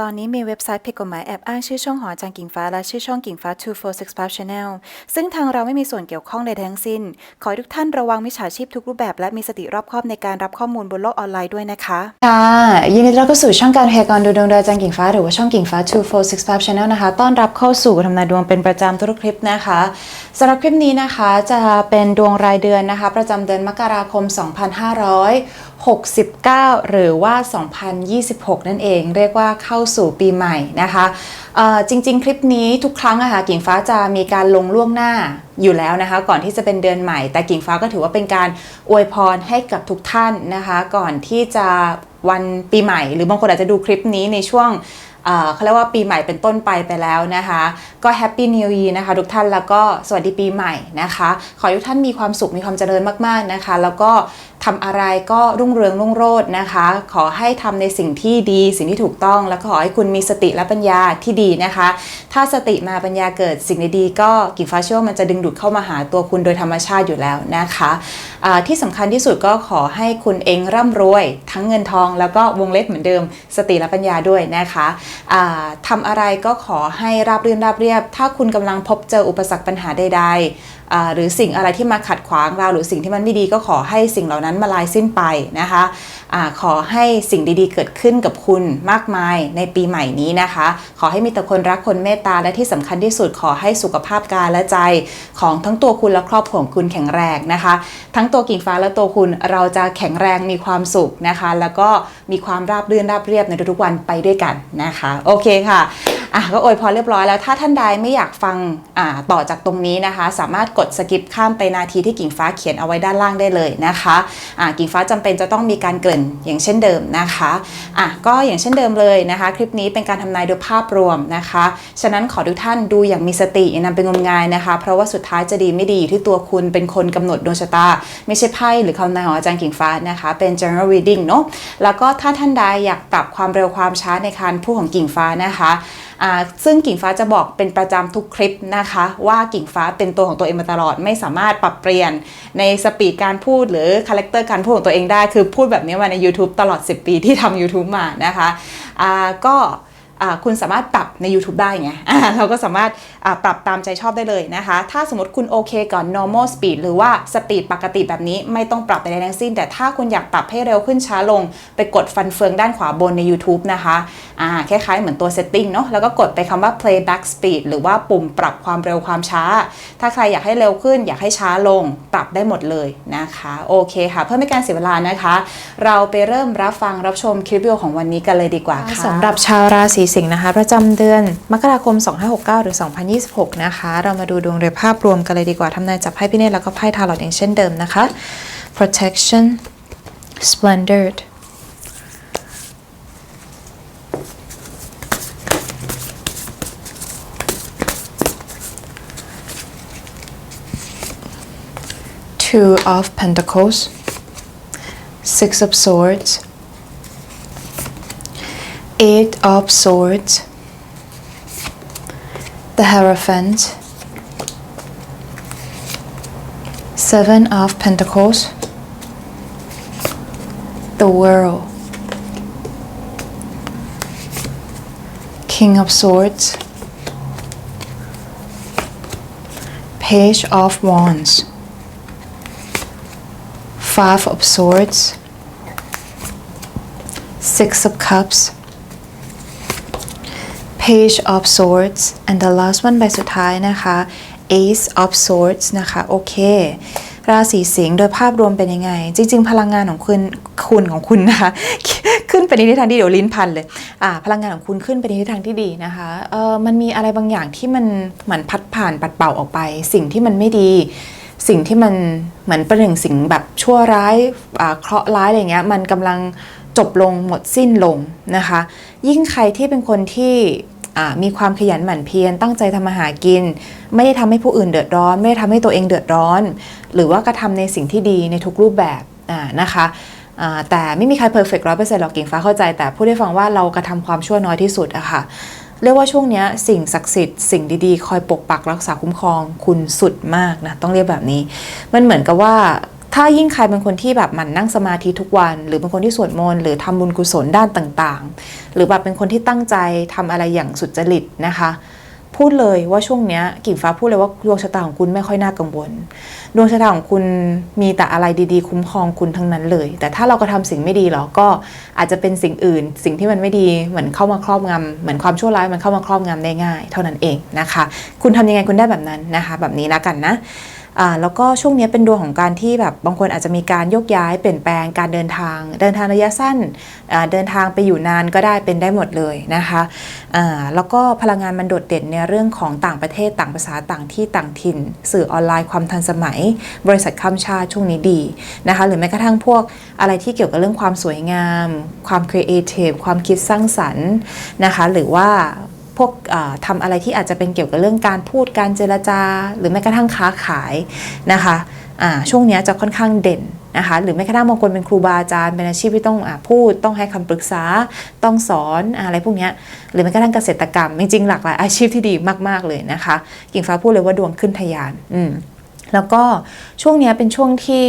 ตอนนี้มีเว็บไซต์ผิดกฎหมายแอบอ้างชื่อช่องหอจารย์กิ่งฟ้าและชื่อช่องกิ่งฟ้า 2465 Channel ซึ่งทางเราไม่มีส่วนเกี่ยวข้องใดทั้งสิ้น ขอทุกท่านระวังมิจฉาชีพทุกรูปแบบและมีสติรอบคอบในการรับข้อมูลบนโลกออนไลน์ด้วยนะคะ ค่ะ ยินดีต้อนรับเข้าสู่ช่องการพยากรณ์ดูดวงโดยจารย์กิ่งฟ้าหรือว่าช่องกิ่งฟ้า 2465 Channel นะคะ ต้อนรับเข้าสู่ทำนายดวงเป็นประจำทุกคลิปนะคะสำหรับคลิปนี้นะคะจะเป็นดวงรายเดือนนะคะ ประจำเดือนมกราคม69 หรือว่า 2026 นั่นเอง เรียกว่าเข้าสู่ปีใหม่นะคะจริง ๆ คลิปนี้ทุกครั้งอะค่ะกิ่งฟ้าจะมีการลงล่วงหน้าอยู่แล้วนะคะ ก่อนที่จะเป็นเดือนใหม่ แต่กิ่งฟ้าก็ถือว่าเป็นการอวยพรให้กับทุกท่านนะคะ ก่อนที่จะวันปีใหม่ หรือบางคนอาจจะดูคลิปนี้ในช่วงเขาเรียกว่าปีใหม่เป็นต้นไปไปแล้วนะคะ ก็แฮปปี้นิว e ีนะคะ ทุกท่านแล้วก็สวัสดีปีใหม่นะคะ ขอให้ทุกท่านมีความสุขมีความเจริญมากๆนะคะ แล้วก็ ทำอะไรก็รุ่งเรืองรุ่งโรจน์นะคะ ขอให้ทำในสิ่งที่ดีสิ่งที่ถูกต้อง แล้วก็ขอให้คุณมีสติและปัญญาที่ดีนะคะ ถ้าสติมาปัญญาเกิดสิ่งดีๆก็กิ่งฟ้าเชื่อมันจะดึงดูดเข้ามาหาตัวคุณโดยธรรมชาติอยู่แล้วนะคะที่สำคัญที่สุดก็ขอให้คุณเองร่ำรวย ทั้งเงินทอง แล้วก็วงเล็บเหมือนเดิม สติและปัญญาด้วยนะคะอ่าทำอะไรก็ขอให้ราบรื่นราบเรียบ ถ้าคุณกำลังพบเจออุปสรรคปัญหาใดๆ หรือสิ่งอะไรที่มาขัดขวางเราหรือสิ่งที่มันไม่ดีก็ขอให้สิ่งเหล่านั้นมาลายสิ้นไปนะคะอขอให้สิ่งดีๆ เกิดขึ้นกับคุณมากมายในปีใหม่นี้นะคะ ขอให้มีแต่คนรักคนเมตตาและที่สำคัญที่สุดขอให้สุขภาพกายและใจของทั้งตัวคุณและครอบครัวของคุณแข็งแรงนะคะ ทั้งตัวกิ่งฟ้าและตัวคุณเราจะแข็งแรงมีความสุขนะคะ แล้วก็มีความราบรื่นราบเรียบในทุกๆวันไปด้วยกันนะคะ โอเคค่ะอะก็อวยพรเรียบร้อยแล้วถ้าท่านใดไม่อยากฟังอ่าต่อจากตรงนี้นะคะ สามารถกดสกิปข้ามไปนาทีที่กิ่งฟ้าเขียนเอาไว้ด้านล่างได้เลยนะคะอ่ากิ่งฟ้าจำเป็นจะต้องมีการเกริ่นอย่างเช่นเดิมนะคะอะก็อย่างเช่นเดิมเลยนะคะ คลิปนี้เป็นการทำนายโดยภาพรวมนะคะ ฉะนั้นขอทุกท่านดูอย่างมีสติอย่านำไปงมงายนะคะ เพราะว่าสุดท้ายจะดีไม่ดีอยู่ที่ตัวคุณเป็นคนกำหนดดวงชะตา ไม่ใช่ไพ่หรือคำนายของอาจารย์กิ่งฟ้านะคะ เป็น general reading เนาะแล้วก็ถ้าท่านใดอยากปรับความเร็วความช้าในการพูดของกิ่งฟ้านะคะ ซึ่งกิ่งฟ้าจะบอกเป็นประจำทุกคลิปนะคะ ว่ากิ่งฟ้าเป็นตัวของตัวเองมาตลอด ไม่สามารถปรับเปลี่ยนในสปีดการพูดหรือคาแรคเตอร์การพูดของตัวเองได้ คือพูดแบบนี้มาใน YouTube ตลอด 10 ปีที่ทำ YouTube มานะคะะก็ คุณสามารถปรับใน YouTube ได้ไงเราก็สามารถปรับตามใจชอบได้เลยนะคะ ถ้าสมมติคุณโอเคก่อน normal speed หรือว่าสปีดปกติแบบนี้ไม่ต้องปรับใดๆทั้งสิ้น แต่ถ้าคุณอยากปรับให้เร็วขึ้นช้าลง ไปกดฟันเฟืองด้านขวาบนใน YouTube นะคะคล้ายๆเหมือนตัว setting เนาะแล้วก็กดไปคำว่า playback speed หรือว่าปุ่มปรับความเร็วความช้า ถ้าใครอยากให้เร็วขึ้น อยากให้ช้าลง ปรับได้หมดเลยนะคะโอเคค่ะ เพื่อไม่การเสียเวลานะคะ เราไปเริ่มรับฟังรับชมคลิปวิดีโอของวันนี้กันเลยดีกว่าค่ะสำหรับชาวราศีสิงห์นะคะ ประจำเดือนมกราคม 2569 หรือ 2026 นะคะ เรามาดูดวงโดยภาพรวมกันเลยดีกว่าทำนายจับไพ่พิเนตแล้วก็ไพ่ทาร์ลอตอย่างเช่นเดิมนะคะ protection splendid two of pentacles six of swords eight of swords. The Hierophant, Seven of Pentacles, the World, King of Swords, Page of Wands, Five of Swords, Six of Cups, Page of Swords and the last one ใบสุดท้ายนะคะ Ace of Swords นะคะโอเค ราศีสิงห์โดยภาพรวมเป็นยังไง จริง ๆ พลังงานของคุณคุณของคุณนะคะขึ้นไปในทิศทางที่เดี๋ยวลิ้นพันเลยอ่าพลังงานของคุณขึ้นไปในทิศทางที่ดีนะคะเออมันมีอะไรบางอย่างที่มันเหมือนพัดผ่านปัดเป่าออกไป สิ่งที่มันไม่ดี สิ่งที่มันเหมือนประหนึ่งสิ่งแบบชั่วร้ายอ่าเคราะห์ร้ายอะไรเงี้ยมันกำลังจบลงหมดสิ้นลงนะคะ ยิ่งใครที่เป็นคนที่ มีความขยันหมั่นเพียรตั้งใจทำมาหากิน ไม่ได้ทำให้ผู้อื่นเดือดร้อน ไม่ได้ทำให้ตัวเองเดือดร้อน หรือว่ากระทำในสิ่งที่ดีในทุกรูปแบบนะคะแต่ไม่มีใครเพอร์เฟกต์ร้อยเปอร์เซ็นต์หรอกกิ่งฟ้าเข้าใจ แต่พูดให้ฟังว่าเรากระทำความชั่วน้อยที่สุดอะค่ะเรียกว่าช่วงนี้สิ่งศักดิ์สิทธิ์สิ่งดีๆ คอยปกปักรักษาคุ้มครองคุณสุดมากนะ ต้องเรียกแบบนี้ มันเหมือนกับว่า ถ้ายิ่งใครเป็นคนที่แบบมันนั่งสมาธิทุกวัน หรือเป็นคนที่สวดมนต์หรือทำบุญกุศลด้านต่างๆ หรือแบบเป็นคนที่ตั้งใจทำอะไรอย่างสุดจริตนะคะพูดเลยว่าช่วงเนี้ยกิ่งฟ้าพูดเลยว่าดวงชะตาของคุณไม่ค่อยน่ากังวล ดวงชะตาของคุณมีแต่อะไรดีๆ คุ้มครองคุณทั้งนั้นเลย แต่ถ้าเราก็ทำสิ่งไม่ดีหรอก็อาจจะเป็นสิ่งอื่น สิ่งที่มันไม่ดีเหมือนเข้ามาครอบงำเหมือนความชั่วร้ายมันเข้ามาครอบงำได้ง่าย เท่านั้นเองนะคะ คุณทำยังไงคุณได้แบบนั้นนะคะ แบบนี้แล้วกันนะ อ่าแล้วก็ช่วงนี้เป็นดวงของการที่แบบบางคนอาจจะมีการโยกย้ายเปลี่ยนแปลงการเดินทาง เดินทางระยะสั้นอ่าเดินทางไปอยู่นานก็ได้เป็นได้หมดเลยนะคะอ่าแล้วก็พลังงานมันโดดเด่นในเรื่องของต่างประเทศต่างภาษาต่างที่ต่างถิ่น สื่อออนไลน์ความทันสมัย บริษัทข้ามชาติช่วงนี้ดีนะคะหรือแม้กระทั่งพวกอะไรที่เกี่ยวกับเรื่องความสวยงาม ความครีเอทีฟความคิดสร้างสรรค์นะคะหรือว่า พวกเอ่อทำอะไรที่อาจจะเป็นเกี่ยวกับเรื่องการพูดการเจรจา หรือแม้กระทั่งค้าขายนะคะช่วงนี้จะค่อนข้างเด่นนะคะหรือแม้กระทั่งบางคนเป็นครูบาอาจารย์เป็นอาชีพที่ต้องอพูดต้องให้คำปรึกษาต้องสอนอะไรพวกนี้หรือแม้กระทั่งเกษตรกรรม จริงๆหลากหลายอาชีพที่ดีมากๆเลยนะคะกิ่งฟ้าพูดเลยว่าดวงขึ้นทะยานอืมแล้วก็ช่วงนี้เป็นช่วงที่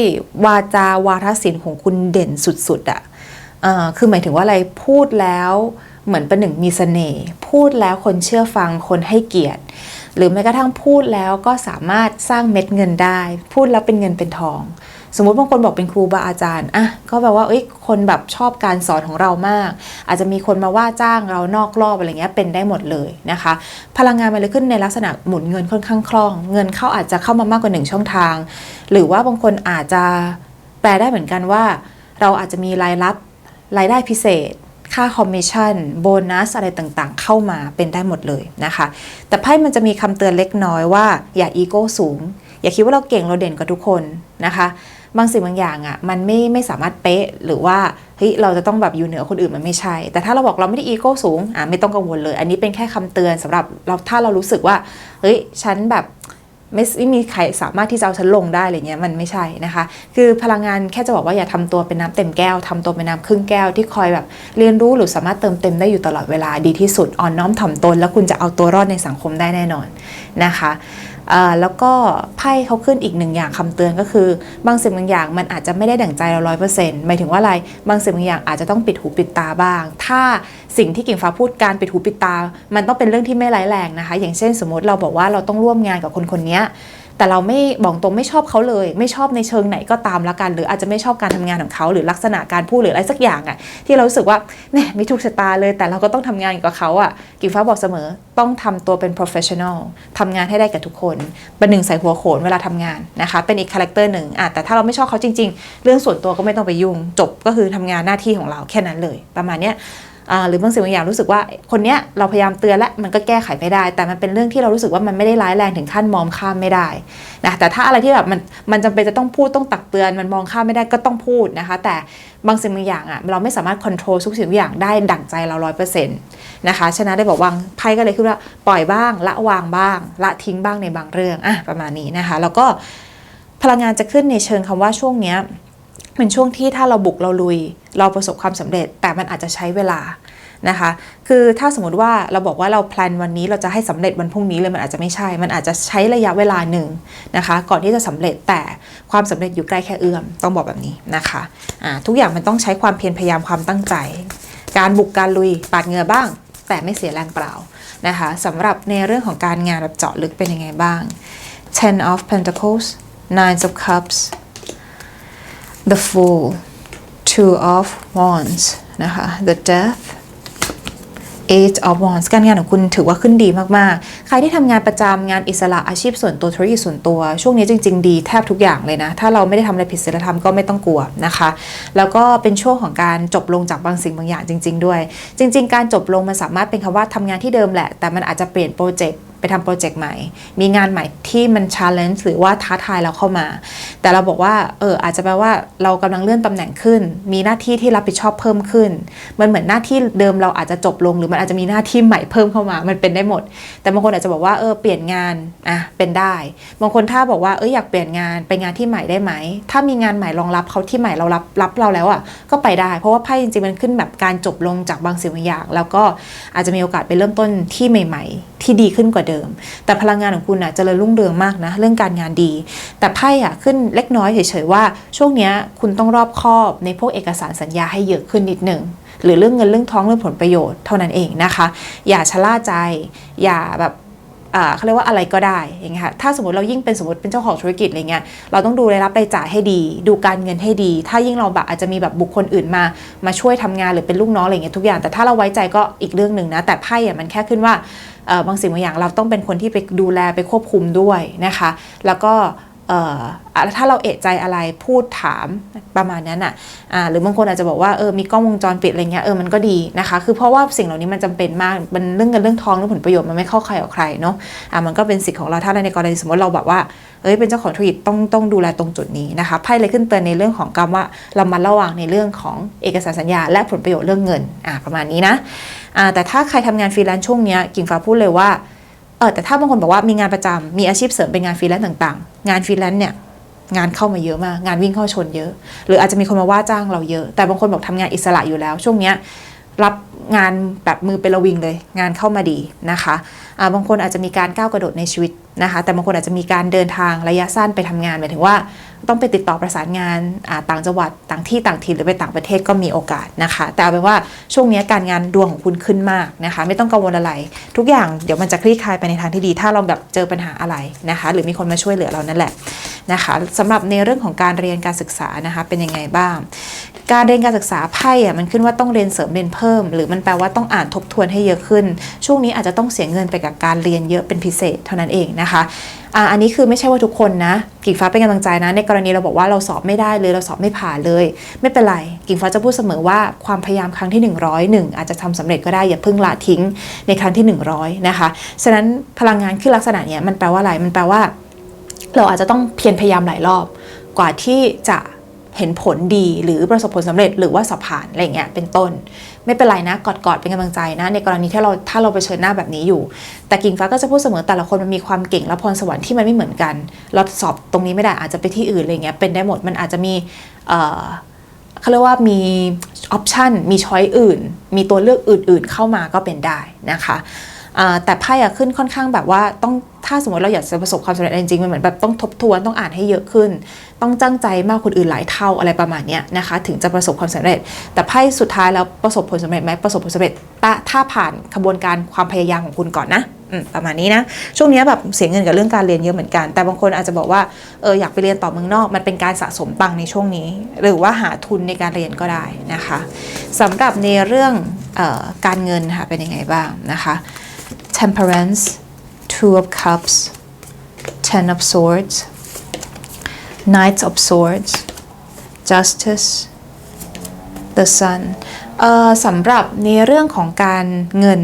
วาจาวาทศิลป์ของคุณเด่นสุดๆอะ่ะเอ่อคือหมายถึงว่าอะไรพูดแล้ว เหมือนเป็นหนึ่งมีเสน่ห์พูดแล้วคนเชื่อฟังคนให้เกียรติ หรือแม้กระทั่งพูดแล้วก็สามารถสร้างเม็ดเงินได้ พูดแล้วเป็นเงินเป็นทอง สมมติบางคนบอกเป็นครูบาอาจารย์อะก็แปลว่าเอ้ยคนแบบชอบการสอนของเรามาก อาจจะมีคนมาว่าจ้างเรานอกรอบอะไรเงี้ยเป็นได้หมดเลยนะคะ พลังงานมันเลยขึ้นในลักษณะหมุนเงินค่อนข้างคล่อง เงินเข้าอาจจะเข้ามามากกว่าหนึ่งช่องทาง หรือว่าบางคนอาจจะแปลได้เหมือนกันว่า เราอาจจะมีรายรับรายได้พิเศษ ค่าคอมมิชชั่นโบนัสอะไรต่างๆ เข้ามาเป็นได้หมดเลยนะคะ แต่ไพ่มันจะมีคำเตือนเล็กน้อยว่าอย่าอีโก้สูง อย่าคิดว่าเราเก่งเราเด่นกว่าทุกคนนะคะบางสิ่งบางอย่างอะ่ะมันไม่ไม่สามารถเป๊ะหรือว่าเฮ้ยเราจะต้องแบบอยู่เหนือคนอื่นมันไม่ใช่ แต่ถ้าเราบอกเราไม่ได้อีโก้สูงอะไม่ต้องกังวลเลย อันนี้เป็นแค่คำเตือนสำหรับเราถ้าเรารู้สึกว่าเฮ้ยฉันแบบ ไม่ไม่มีใครสามารถที่จะเอาฉันลงได้อะไรเงี้ยมันไม่ใช่นะคะ คือพลังงานแค่จะบอกว่าอย่าทำตัวเป็นน้ำเต็มแก้วทำตัวเป็นน้ำครึ่งแก้วที่คอยแบบเรียนรู้หรือสามารถเติมเต็มได้อยู่ตลอดเวลาดีที่สุดอ่อนน้อมถ่อมตน แล้วคุณจะเอาตัวรอดในสังคมได้แน่นอนนะคะ แล้วก็ไพ่เขาขึ้นอีกหนึ่งอย่างคำเตือนก็คือ บางสิ่งบางอย่างมันอาจจะไม่ได้ดั่งใจเราร้อยเปอร์เซ็นต์หมายถึงว่าอะไรบางสิ่งบางอย่างอาจจะต้องปิดหูปิดตาบ้าง ถ้าสิ่งที่กิ่งฟ้าพูดการปิดหูปิดตา มันต้องเป็นเรื่องที่ไม่ร้ายแรงนะคะ อย่างเช่นสมมติเราบอกว่าเราต้องร่วมงานกับคนคนนี้ แต่เราไม่บอกตรงไม่ชอบเขาเลย ไม่ชอบในเชิงไหนก็ตามละกัน หรืออาจจะไม่ชอบการทำงานของเขาหรือลักษณะการพูดหรืออะไรสักอย่างอะ่ะที่เราสึกว่าแหมไม่ถูกชะตาเลย แต่เราก็ต้องทำงานกับเขาอะ่ะกิ่งฟ้าบอกเสมอต้องทำตัวเป็น professional ทำงานให้ได้กับทุกคนเป็นหนึ่งใส่หัวโขนเวลาทำงานนะคะเป็นอีกคาแรคเตอร์หนึ่งอะแต่ถ้าเราไม่ชอบเขาจริง ๆ เรื่องส่วนตัวก็ไม่ต้องไปยุ่งจบก็คือทำงานหน้าที่ของเราแค่นั้นเลย ประมาณเนี้ย หรือบางสิ่งบางอย่างรู้สึกว่าคนเนี้ยเราพยายามเตือนและมันก็แก้ไขไม่ได้ แต่มันเป็นเรื่องที่เรารู้สึกว่ามันไม่ได้ร้ายแรงถึงขั้นมองข้ามไม่ได้นะแต่ถ้าอะไรที่แบบมันมันจำเป็นจะต้องพูดต้องตักเตือน มันมองข้ามไม่ได้ก็ต้องพูดนะคะ แต่บางสิ่งบางอย่างอะเราไม่สามารถควบคุมทุกสิ่งทุกอย่างได้ดั่งใจเราร้อยเปอร์เซ็นต์นะคะฉะนั้นได้บอกวางไพ่ก็เลยคือว่าปล่อยบ้างละวางบ้าง ละทิ้งบ้างในบางเรื่องอะประมาณนี้นะคะ แล้วก็พลังงานจะขึ้นในเชิงคำว่าช่วงเนี้ย เป็นช่วงที่ถ้าเราบุกเราลุย เราประสบความสำเร็จ แต่มันอาจจะใช้เวลานะคะ คือถ้าสมมติว่าเราบอกว่าเราแพลนวันนี้เราจะให้สำเร็จวันพรุ่งนี้เลยมันอาจจะไม่ใช่ มันอาจจะใช้ระยะเวลาหนึ่งนะคะ ก่อนที่จะสำเร็จแต่ความสำเร็จอยู่ใกล้แค่เอื้อม ต้องบอกแบบนี้นะคะอ่าทุกอย่างมันต้องใช้ความเพียรพยายามความตั้งใจ การบุกการลุยปาดเหงื่อบ้าง แต่ไม่เสียแรงเปล่านะคะสำหรับในเรื่องของการงานแบบเจาะลึกเป็นยังไงบ้าง Ten of Pentacles Nine of Cups The Fool Two of Wands นะคะ The Death Eight of Wands การงานของคุณถือว่าขึ้นดีมาก ๆ ใครที่ทำงานประจำงานอิสระอาชีพส่วนตัวธุรกิจส่วนตัว ช่วงนี้จริง ๆ ดีแทบทุกอย่างเลยนะ ถ้าเราไม่ได้ทำอะไรผิดศีลธรรมก็ไม่ต้องกลัวนะคะ แล้วก็เป็นช่วงของการจบลงจากบางสิ่งบางอย่างจริง ๆ ด้วย จริง ๆ การจบลงมันสามารถเป็นคำว่าทำงานที่เดิมแหละ แต่มันอาจจะเปลี่ยนโปรเจกต์ ทำโปรเจกต์ใหม่ มีงานใหม่ที่มัน challenge หรือว่าท้าทายเราเข้ามา แต่เราบอกว่าเอออาจจะแปลว่าเรากำลังเลื่อนตำแหน่งขึ้น มีหน้าที่ที่รับผิดชอบเพิ่มขึ้น มันเหมือนหน้าที่เดิมเราอาจจะจบลง หรือมันอาจจะมีหน้าที่ใหม่เพิ่มเข้ามา มันเป็นได้หมด แต่บางคนอาจจะบอกว่าเออเปลี่ยนงานอะเป็นได้ บางคนถ้าบอกว่าเอออยากเปลี่ยนงานไปงานที่ใหม่ได้ไหม ถ้ามีงานใหม่รองรับเขาที่ใหม่เรารับรับเราแล้วอะก็ไปได้ เพราะว่าไพ่จริงๆมันขึ้นแบบการจบลงจากบางสิ่งบางอย่าง แล้วก็อาจจะมีโอกาสไปเริ่มต้นที่ใหม่ ๆ ที่ดีขึ้นกว่าเดิมดิม แต่พลังงานของคุณอะเจริญรุ่งเรืองมากนะ เรื่องการงานดี แต่ไพ่อะขึ้นเล็กน้อยเฉยๆว่า ช่วงเนี้ยคุณต้องรอบคอบในพวกเอกสารสัญญาให้เยอะขึ้นนิดหนึ่งหรือเรื่องเงินเรื่องท้องเรื่องผลประโยชน์เท่านั้นเองนะคะ อย่าชะล่าใจ อย่าแบบ เขาเรียกว่าอะไรก็ได้อย่างเงี้ยค่ะถ้าสมมติเรายิ่งเป็นสมมติเป็นเจ้าของธุรกิจอะไรเงี้ยเราต้องดูรายรับรายจ่ายให้ดี ดูการเงินให้ดี ถ้ายิ่งเราแบบอาจจะมีแบบบุคคลอื่นมามาช่วยทำงานหรือเป็นลูกน้องอะไรเงี้ยทุกอย่างแต่ถ้าเราไว้ใจก็อีกเรื่องหนึ่งนะ แต่ไพ่อะมันแค่ขึ้นว่าบางสิ่งบางอย่างเราต้องเป็นคนที่ไปดูแลไปควบคุมด้วยนะคะ แล้วก็ เออถ้าเราเอะใจอะไรพูดถามประมาณนั้นอะอ่าหรือบางคนอาจจะบอกว่าเออมีกล้องวงจรปิดอะไรเงี้ยเออมันก็ดีนะคะคือเพราะว่าสิ่งเหล่านี้มันจำเป็นมากมันเรื่องเงินเรื่องทองเรื่องผลประโยชน์มันไม่เข้าใครออกใครเนาะอ่ามันก็เป็นสิทธิ์ของเราถ้าในกรณีสมมติเราแบบว่าเอ้ยเป็นเจ้าของธุรกิจต้องต้องดูแลตรงจุดนี้นะคะไพ่เลยขึ้นเตือนในเรื่องของการว่าเรามาระวังในเรื่องของเอกสารสัญญา และผลประโยชน์เรื่องเงินอ่าประมาณนี้นะอ่าแต่ถ้าใครทำงานฟรีแลนซ์ช่วงเนี้ยกิ่งฟ้าพูดเลยว่า ออแต่ถ้าบางคนบอกว่ามีงานประจำมีอาชีพเสริมเป็นงานฟรีแลนซ์ต่างๆ งานฟรีแลนซ์เนี่ยงานเข้ามาเยอะมาก งานวิ่งเข้าชนเยอะ หรืออาจจะมีคนมาว่าจ้างเราเยอะ แต่บางคนบอกทำงานอิสระอยู่แล้ว ช่วงเนี้ยรับ งานแบบมือเป็นระวิงเลย งานเข้ามาดีนะคะาบางคนอาจจะมีการก้าวกระโดดในชีวิตนะคะ แต่บางคนอาจจะมีการเดินทางระยะสั้นไปทำงานหมายถึงว่าต้องไปติดต่อประสานงานาต่างจังหวัดต่างที่ต่างถิ่นหรือไปต่างประเทศก็มีโอกาสนะคะ แต่เอาเป็นว่าช่วงนี้การงานดวงของคุณขึ้นมากนะคะ ไม่ต้องกังวลอะไร ทุกอย่างเดี๋ยวมันจะคลี่คลายไปในทางที่ดี ถ้าเราแบบเจอปัญหาอะไรนะคะ หรือมีคนมาช่วยเหลือเรานั่นแหละนะคะสำหรับในเรื่องของการเรียนการศึกษานะคะเป็นยังไงบ้าง การเรียนการศึกษาไพ่อะมันขึ้นว่าต้องเรียนเสริมเรียนเพิ่มหรือมันแปลว่าต้องอ่านทบทวนให้เยอะขึ้น ช่วงนี้อาจจะต้องเสียเงินไปกับการเรียนเยอะเป็นพิเศษเท่านั้นเองนะคะอันนี้คือไม่ใช่ว่าทุกคนนะกิ่งฟ้าเป็นกำลังใจนะ ในกรณีเราบอกว่าเราสอบไม่ได้เลยเราสอบไม่ผ่านเลย ไม่เป็นไรกิ่งฟ้าจะพูดเสมอว่าความพยายามครั้งที่ 101 อาจจะทำสำเร็จก็ได้อย่าเพิ่งละทิ้งในครั้งที่ 100 นะคะฉะนั้นพลังงานขึ้นลักษณะเนี้ยมันแปลว่าอะไรมันแปลว่า เราอาจจะต้องเพียรพยายามหลายรอบ กว่าที่จะเห็นผลดีหรือประสบผลสำเร็จหรือว่าสอบผ่านอะไรเงี้ยเป็นต้น ไม่เป็นไรนะกอดๆเป็นกำลังใจนะ ในกรณีที่เราถ้าเราไปเชิญหน้าแบบนี้อยู่ แต่กิ่งฟ้าก็จะพูดเสมอแต่ละคนมันมีความเก่งและพรสวรรค์ที่มันไม่เหมือนกัน เราสอบตรงนี้ไม่ได้อาจจะไปที่อื่นอะไรเงี้ยเป็นได้หมดมันอาจจะมีเขาเรียกว่ามีออปชันมีช้อยอื่น มีตัวเลือกอื่น ๆ เข้ามาก็เป็นได้นะคะ แต่ไพ่อะขึ้นค่อนข้างแบบว่าต้องถ้าสมมติเราอยากจะประสบความสำเร็จจริงๆมันเหมือนแบบต้องทบทวนต้องอ่านให้เยอะขึ้น ต้องจ้างใจมากคนอื่นหลายเท่าอะไรประมาณนี้นะคะ ถึงจะประสบความสำเร็จ แต่ไพ่สุดท้ายแล้วประสบผลสำเร็จไหมประสบผลสำเร็จถ้าผ่านขบวนการความพยายามของคุณก่อนนะประมาณนี้นะช่วงนี้แบบเสียเงินกับเรื่องการเรียนเยอะเหมือนกัน แต่บางคนอาจจะบอกว่าเอออยากไปเรียนต่อเมืองนอก มันเป็นการสะสมตังค์ในช่วงนี้ หรือว่าหาทุนในการเรียนก็ได้นะคะสำหรับในเรื่องออการเงินค่ะเป็นยังไงบ้างนะคะ temperance two of cups ten of swords knight of swords justice the sun สำหรับในเรื่องของการเงิน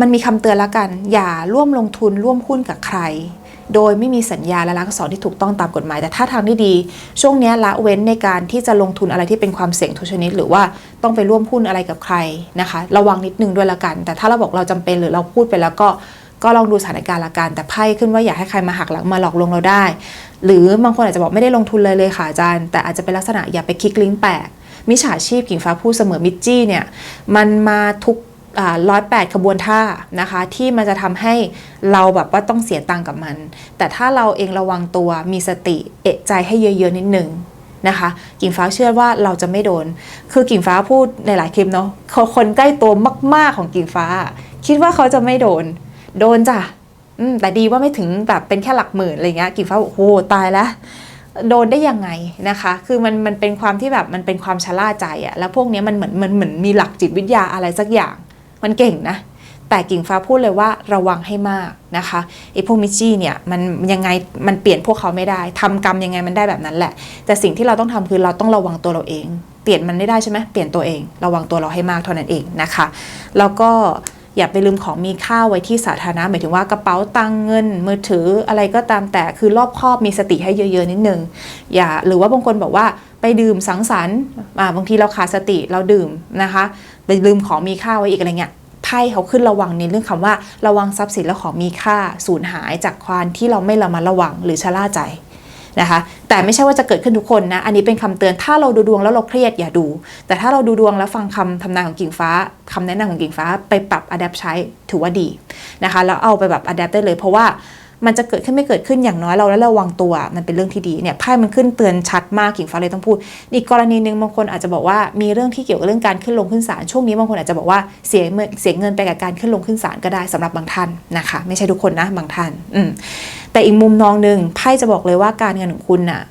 มันมีคำเตือนละกัน อย่าร่วมลงทุนร่วมหุ้นกับใคร โดยไม่มีสัญญาและลักษรที่ถูกต้องตามกฎหมาย แต่ถ้าทางที่ดี ช่วงนี้ละเว้นในการที่จะลงทุนอะไรที่เป็นความเสี่ยงทุกชนิด หรือว่าต้องไปร่วมหุ้นอะไรกับใครนะคะ ระวังนิดนึงด้วยละกัน แต่ถ้าเราบอกเราจำเป็นหรือเราพูดไปแล้วก็ก็ลองดูสถานการณ์ละกันแต่ไพ่ขึ้นว่าอย่าให้ใครมาหักหลังมาหลอกลวงเราได้ หรือบางคนอาจจะบอกไม่ได้ลงทุนเลยเลยค่ะอาจารย์ แต่อาจจะเป็นลักษณะอย่าไปคลิกลิงก์แปลกมิจฉาชีพกิ่งฟ้าพูดเสมอมิจจี้เนี่ยมันมาทุก ร้อยแปดขบวนท่านะคะ ที่มันจะทำให้เราแบบว่าต้องเสียตังกับมัน แต่ถ้าเราเองระวังตัวมีสติเอะใจให้เยอะๆนิดนึงนะคะกิ่งฟ้าเชื่อว่าเราจะไม่โดน คือกิ่งฟ้าพูดในหลายคลิปเนาะคนใกล้ตัวมาก ๆของกิ่งฟ้า คิดว่าเขาจะไม่โดน โดนจ้ะแต่ดีว่าไม่ถึงแบบเป็นแค่หลักหมื่นอะไรเงี้ยกิ่งฟ้าโอ้โหตายแล้วโดนได้ยังไงนะคะ คือมันมันเป็นความที่แบบมันเป็นความชะล่าใจอะแล้วพวกนี้มันเหมือนมันเหมือนมีหลักจิตวิทยาอะไรสักอย่าง มันเก่งนะ แต่กิ่งฟ้าพูดเลยว่าระวังให้มากนะคะไอ้พวกมิจี้เนี่ยมันยังไงมันเปลี่ยนพวกเขาไม่ได้ทำกรรมยังไงมันได้แบบนั้นแหละ แต่สิ่งที่เราต้องทำคือเราต้องระวังตัวเราเอง เปลี่ยนมันไม่ได้ใช่ไหมเปลี่ยนตัวเอง ระวังตัวเราให้มากเท่านั้นเองนะคะ แล้วก็ อย่าไปลืมของมีค่าไว้ที่สาธารณะหมายถึงว่ากระเป๋าตังเงิน มือถืออะไรก็ตามแต่คือรอบคอบมีสติให้เยอะๆนิดนึงอย่าหรือว่าบางคนบอกว่าไปดื่มสังสรรค์าบางทีเราขาดสติเราดื่มนะคะไปลืมของมีค่าไว้อีกอะไรเงี้ยไพ่เขาขึ้นระวังในเรื่องคำว่า ระวังทรัพย์สินและของมีค่าสูญหายจากความที่เราไม่ระมัดระวังหรือชะล่าใจ นะคะแต่ไม่ใช่ว่าจะเกิดขึ้นทุกคนนะ อันนี้เป็นคำเตือนถ้าเราดูดวงแล้วเราเครียดอย่าดู แต่ถ้าเราดูดวงแล้วฟังคำทำนายของกิ่งฟ้าคำแนะนำของกิ่งฟ้าไปปรับอัดแอปใช้ถือว่าดีนะคะแล้วเอาไปแบบอัดแอปได้เลยเพราะว่า มันจะเกิดขึ้นไม่เกิดขึ้นอย่างน้อยเราแล้วระวังตัว มันเป็นเรื่องที่ดีเนี่ยไพ่มันขึ้นเตือนชัดมากกิ่งฟ้าเลยต้องพูด อีกกรณีหนึ่งบางคนอาจจะบอกว่ามีเรื่องที่เกี่ยวกับเรื่องการขึ้นลงขึ้นศาลช่วงนี้บางคนอาจจะบอกว่าเสียเงินเสียเงินไปกับการขึ้นลงขึ้นศาลก็ได้สำหรับบางท่านนะคะ ไม่ใช่ทุกคนนะบางท่านอืมแต่อีกมุมมองหนึ่งไพ่จะบอกเลยว่าการเงินของคุณน่ะ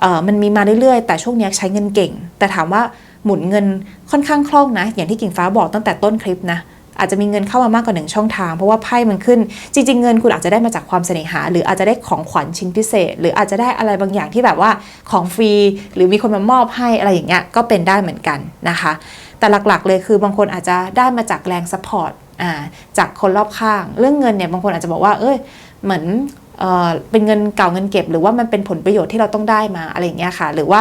เอ่อมันมีมาเรื่อยๆ แต่ช่วงนี้ใช้เงินเก่ง แต่ถามว่าหมุนเงินค่อนข้างคล่องนะ อย่างที่กิ่งฟ้าบอกตั้งแต่ต้นคลิปนะ อาจจะมีเงินเข้ามามากกว่าหนึ่งช่องทาง เพราะว่าไพ่มันขึ้น จริง ๆ เงินคุณอาจจะได้มาจากความเสน่หา หรืออาจจะได้ของขวัญชิ้นพิเศษ หรืออาจจะได้อะไรบางอย่างที่แบบว่าของฟรี หรือมีคนมามอบให้อะไรอย่างเงี้ยก็เป็นได้เหมือนกันนะคะ แต่หลักๆ เลยคือบางคนอาจจะได้มาจากแรงซัพพอร์ตจากคนรอบข้าง เรื่องเงินเนี่ยบางคนอาจจะบอกว่าเอ้ยเหมือน เป็นเงินเก่าเงินเก็บ หรือว่ามันเป็นผลประโยชน์ที่เราต้องได้มาอะไรอย่างเงี้ยค่ะ หรือว่า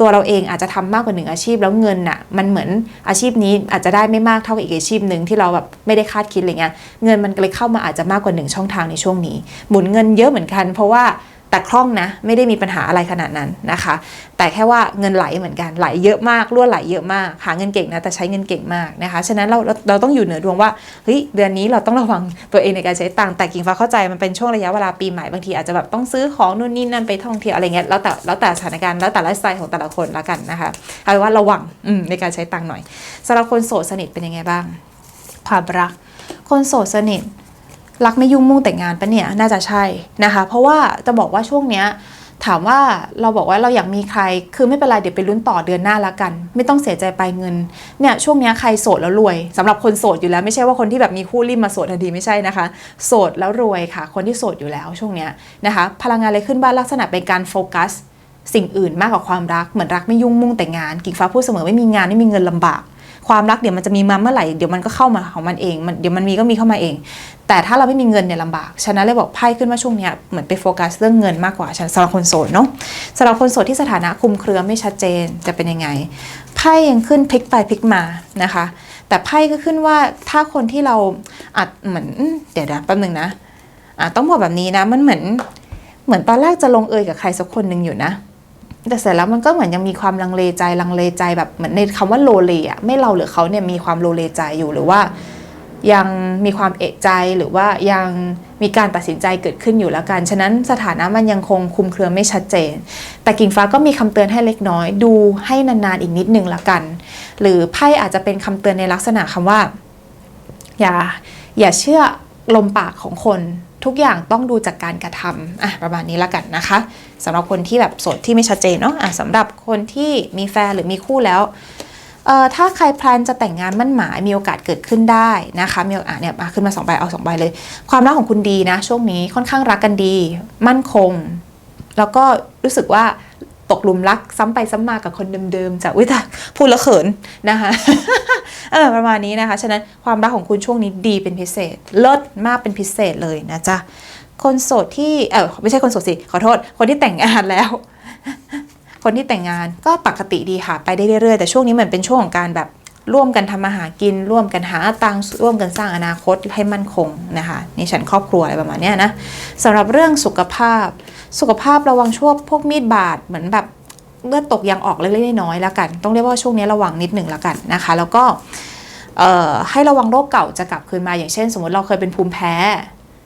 ตัวเราเองอาจจะทำมากกว่าหนึ่งอาชีพแล้วเงินน่ะมันเหมือนอาชีพนี้อาจจะได้ไม่มากเท่ากับอีกอาชีพหนึ่งที่เราแบบไม่ได้คาดคิดอะไรเงี้ยเงินมันเลยเข้ามาอาจจะมากกว่าหนึ่งช่องทางในช่วงนี้ หมุนเงินเยอะเหมือนกัน เพราะว่า แต่คล่องนะไม่ได้มีปัญหาอะไรขนาดนั้นนะคะ แต่แค่ว่าเงินไหลเหมือนกันไหลเยอะมากรั่วไหลเยอะมากหาเงินเก่งนะแต่ใช้เงินเก่งมากนะคะฉะนั้นเราเราเราต้องอยู่เหนือดวงว่าเฮ้ยเดือนนี้เราต้องระวังตัวเองในการใช้ตังค์แต่กิ่งฟ้าเข้าใจมันเป็นช่วงระยะเวลาปีใหม่บางทีอาจจะแบบต้องซื้อของนู่นนี่นั่นไปท่องเที่ยวอะไรเงี้ยแล้วแต่แล้วแต่สถานการณ์แล้วแต่ไลฟ์สไตล์ของแต่ละคนและกันนะคะเอาเป็นว่าระวังในการใช้ตังค์หน่อยสำหรับคนโสดสนิทเป็นยังไงบ้าง ความรัก คนโสดสนิท รักไม่ยุ่งมุ่งแต่งงานปะเนี่ยน่าจะใช่นะคะ เพราะว่าจะบอกว่าช่วงเนี้ยถามว่าเราบอกว่าเราอยากมีใคร คือไม่เป็นไรเดี๋ยวไปลุ้นต่อเดือนหน้าละกัน ไม่ต้องเสียใจไปเงินเนี่ยช่วงนี้ใครโสดแล้วรวยสำหรับคนโสดอยู่แล้วไม่ใช่ว่าคนที่แบบมีคู่รีบมาโสดทันทีไม่ใช่นะคะ โสดแล้วรวยค่ะ คนที่โสดอยู่แล้วช่วงนี้นะคะ พลังงานอะไรขึ้นบ้านลักษณะเป็นการโฟกัส สิ่งอื่นมากกว่าความรักเหมือนรักไม่ยุ่งมุ่งแต่งงาน กิ่งฟ้าพูดเสมอไม่มีงานไม่มีเงินลำบาก ความรักเดี๋ยวมันจะมีมาเมื่อไหร่เดี๋ยวมันก็เข้ามาของมันเองมันเดี๋ยวมันมีก็มีเข้ามาเอง แต่ถ้าเราไม่มีเงินเนี่ยลำบากฉะนั้นเลยบอกไพ่ขึ้นว่าช่วงนี้เหมือนไปโฟกัสเรื่องเงินมากกว่าฉันสำหรับคนโสดเนาะสำหรับคนโสดที่สถานะคุมเครือไม่ชัดเจนจะเป็นยังไงไพ่ยังขึ้นพลิกไปพลิกมานะคะ แต่ไพ่ก็ขึ้นว่าถ้าคนที่เราอาจเหมือนเดี๋ยวนะแป๊บนึงนะะต้องบอกแบบนี้นะมันเหมือนเหมือนตอนแรกจะลงเอยกับใครสักคนหนึ่งอยู่นะ แต่เสร็จแล้วมันก็เหมือนยังมีความลังเลใจลังเลใจแบบเหมือนในคำว่าโลเลอะไม่เราหรือเขาเนี่ยมีความโลเลใจอยู่หรือว่า ยังมีความเอะใจหรือว่ายังมีการตัดสินใจเกิดขึ้นอยู่แล้วกัน ฉะนั้นสถานะมันยังคงคุมเครือไม่ชัดเจน แต่กิ่งฟ้าก็มีคำเตือนให้เล็กน้อย ดูให้นานๆอีกนิดนึงละกัน หรือไพ่อาจจะเป็นคำเตือนในลักษณะคำว่า อย่าอย่าเชื่อลมปากของคน ทุกอย่างต้องดูจากการกระทำอะประมาณนี้ละกันนะคะสำหรับคนที่แบบโสดที่ไม่ชัดเจนเนาะอะสำหรับคนที่มีแฟนหรือมีคู่แล้วเอ่อถ้าใครแพลนจะแต่งงานมั่นหมายมีโอกาสเกิดขึ้นได้นะคะมีโอกาสเนี่ยมาขึ้นมาสองใบเอาสองใบเลย ความรักของคุณดีนะ ช่วงนี้ค่อนข้างรักกันดี มั่นคง แล้วก็รู้สึกว่า ตกหลุมรักซ้ำไปซ้ำมากับคนเดิมๆจากวิตาพูดแล้วเขินนะคะเออประมาณนี้นะคะ ฉะนั้นความรักของคุณช่วงนี้ดีเป็นพิเศษ เลิศมากเป็นพิเศษเลยนะจ๊ะคนโสดที่เออไม่ใช่คนโสดสิขอโทษ คนที่แต่งงานแล้ว คนที่แต่งงานก็ปกติดีค่ะ ไปได้เรื่อยๆ แต่ช่วงนี้เหมือนเป็นช่วงของการแบบร่วมกันทำมาหากิน ร่วมกันหาตังร่วมกันสร้างอนาคตให้มั่นคงนะคะนี่ฉันครอบครัวอะไรประมาณนี้นะสำหรับเรื่องสุขภาพ สุขภาพระวังช่วงพวกมีดบาดเหมือนแบบเลือดตกยางออกเล็กๆน้อยๆแล้วกัน ต้องเรียกว่าช่วงนี้ระวังนิดหนึ่งแล้วกันนะคะ แล้วก็ให้ระวังโรคเก่าจะกลับคืนมาอย่างเช่น สมมติเราเคยเป็นภูมิแพ้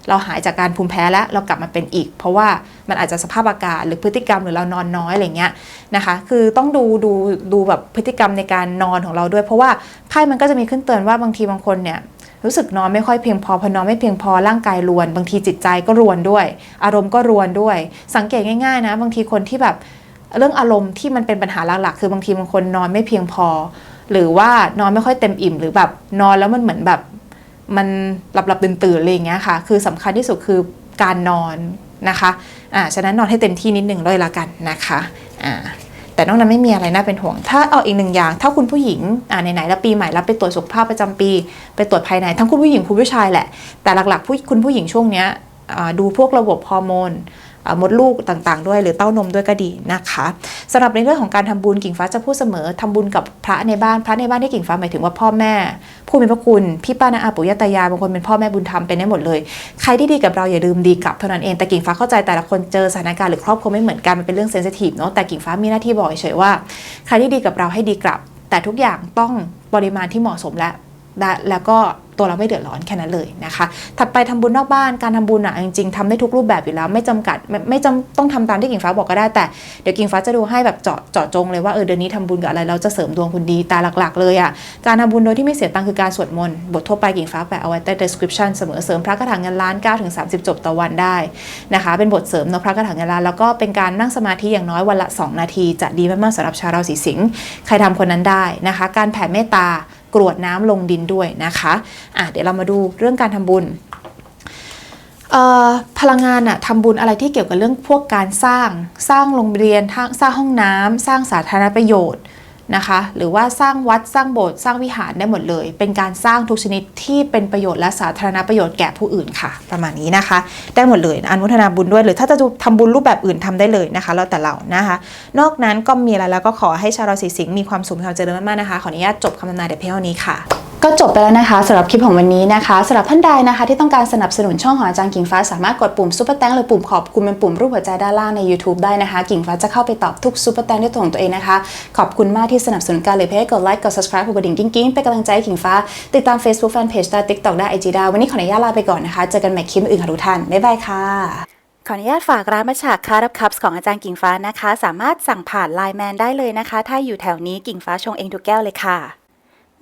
เราหายจากการภูมิแพ้แล้วเรากลับมาเป็นอีก เพราะว่ามันอาจจะสภาพอากาศหรือพฤติกรรมหรือเรานอนน้อยอะไรเงี้ยนะคะคือต้องดูดูดูแบบพฤติกรรมในการนอนของเราด้วย เพราะว่าไพ่มันก็จะมีขึ้นเตือนว่าบางทีบางคนเนี่ย รู้สึกนอนไม่ค่อยเพียงพอพอนอนไม่เพียงพอร่างกายรวน บางทีจิตใจก็รวนด้วย อารมณ์ก็รวนด้วย สังเกตง่าย ๆ นะ บางทีคนที่แบบเรื่องอารมณ์ที่มันเป็นปัญหาหลักๆ คือบางทีบางคนนอนไม่เพียงพอ หรือว่านอนไม่ค่อยเต็มอิ่ม หรือแบบนอนแล้วมันเหมือนแบบมันหลับหลับตื่นตื่นๆอะไรอย่างเงี้ยค่ะ คือสำคัญที่สุดคือการนอนนะคะอ่าฉะนั้นนอนให้เต็มที่นิดหนึ่งด้วยละกันนะคะอ่า แต่นอกนั้นไม่มีอะไรน่าเป็นห่วง ถ้าเอาอีกหนึ่งอย่าง ถ้าคุณผู้หญิงอ่าไหนๆแล้วปีใหม่แล้วไปตรวจสุขภาพประจำปี ไปตรวจภายในทั้งคุณผู้หญิงคุณผู้ชายแหละ แต่หลักๆผู้คุณผู้หญิงช่วงเนี้ยอ่าดูพวกระบบฮอร์โมน มดลูกต่างๆ ด้วยหรือเต้านมด้วยก็ดีนะคะสำหรับในเรื่องของการทำบุญกิ่งฟ้าจะพูดเสมอทำบุญกับพระในบ้านพระในบ้านที่กิ่งฟ้าหมายถึงว่าพ่อแม่ ผู้มีพระคุณพี่ป้านาอาปู่ย่าตายายบางคนเป็นพ่อแม่บุญธรรมเป็นได้หมดเลย ใครที่ดีกับเราอย่าลืมดีกลับเท่านั้นเองแต่กิ่งฟ้าเข้าใจแต่ละคนเจอสถานการณ์หรือครอบครัวไม่เหมือนกันมันเป็นเรื่องเซนซิทีฟเนาะแต่กิ่งฟ้ามีหน้าที่บอกเฉยๆว่าใครที่ดีกับเราให้ดีกลับ แต่ทุกอย่างต้องปริมาณที่เหมาะสมและและแล้วก็ ตัวเราไม่เดือดร้อนแค่นั้นเลยนะคะ ถัดไปทำบุญนอกบ้านการทำบุญอะจริงๆทำได้ทุกรูปแบบอยู่แล้วไม่จำกัดไม่ไม่จำต้องทำตามที่กิ่งฟ้าบอกก็ได้แต่เดี๋ยวกิ่งฟ้าจะดูให้แบบเจาะเจาะจงเลยว่าเออเดือนนี้ทำบุญกับอะไรเราจะเสริมดวงคุณดีแต่หลักๆ เลยอะการทำบุญโดยที่ไม่เสียตังค์คือการสวดมนต์บททั่วไปกิ่งฟ้าแปะเอาไว้ใต้ description เสมอเสริมพระกระถางเงินล้าน9ถึง30 จบต่อวันได้นะคะ เป็นบทเสริมนอะพระกระถางเงินล้านแล้วก็เป็นการนั่งสมาธิอย่างน้อยวันละ 2 นาทีจะดีมากๆสำหรับชาวราศีสิงห์ใครทำคนนั้นได้นะคะ การแผ่เมตตา กรวดน้ำลงดินด้วยนะคะอะเดี๋ยวเรามาดูเรื่องการทำบุญพลังงานอะทำบุญอะไรที่เกี่ยวกับเรื่องพวกการสร้าง สร้างโรงเรียนทางสร้างห้องน้ำสร้างสาธารณประโยชน์ นะคะ หรือว่าสร้างวัดสร้างโบสถ์สร้างวิหารได้หมดเลย เป็นการสร้างทุกชนิดที่เป็นประโยชน์และสาธารณประโยชน์แก่ผู้อื่นค่ะ ประมาณนี้นะคะ ได้หมดเลยอนุทนาบุญด้วยหรือถ้าจะทำบุญรูปแบบอื่นทำได้เลยนะคะ แล้วแต่เรานะคะ นอกนั้นก็มีอะไรแล้วก็ขอให้ชาวราศีสิงห์มีความสุขมีความเจริญมากๆนะคะขออนุญาตจบคำทำนายแต่เพียงเท่านี้ค่ะ ก็จบไปแล้วนะคะสำหรับคลิปของวันนี้นะคะสำหรับท่านใดนะคะ ที่ต้องการสนับสนุนช่องของอาจารย์กิ่งฟ้า สามารถกดปุ่มซุปเปอร์แตงหรือปุ่มขอบคุณเป็นปุ่มรูปหัวใจด้านล่างใน YouTube ได้นะคะ กิ่งฟ้าจะเข้าไปตอบทุกซุปเปอร์แตงด้วยตัวของตัวเองนะคะ ขอบคุณมากที่สนับสนุนการเลยเพื่อให้กดไลค์กด subscribe กดกระดิ่งกิ้งๆเป็นกำลังใจให้กิ่งฟ้า ติดตาม Facebook Fanpage ได้ TikTok ได้ IG ได้วันนี้ขออนุญาตลาไปก่อนนะคะเจอกันใหม่คลิปอื่นค่ะทุกท่านบ๊ายบายค่ะขออนุญาตฝากร้านมาฉากคารับคัพส์ของอาจารย์กิ่งฟ้านะคะ สามารถสั่งผ่านไลน์แมนได้เลยนะคะ ถ้าอยู่แถวนี้กิ่งฟ้าชงเองทุกแก้วเลยค่ะ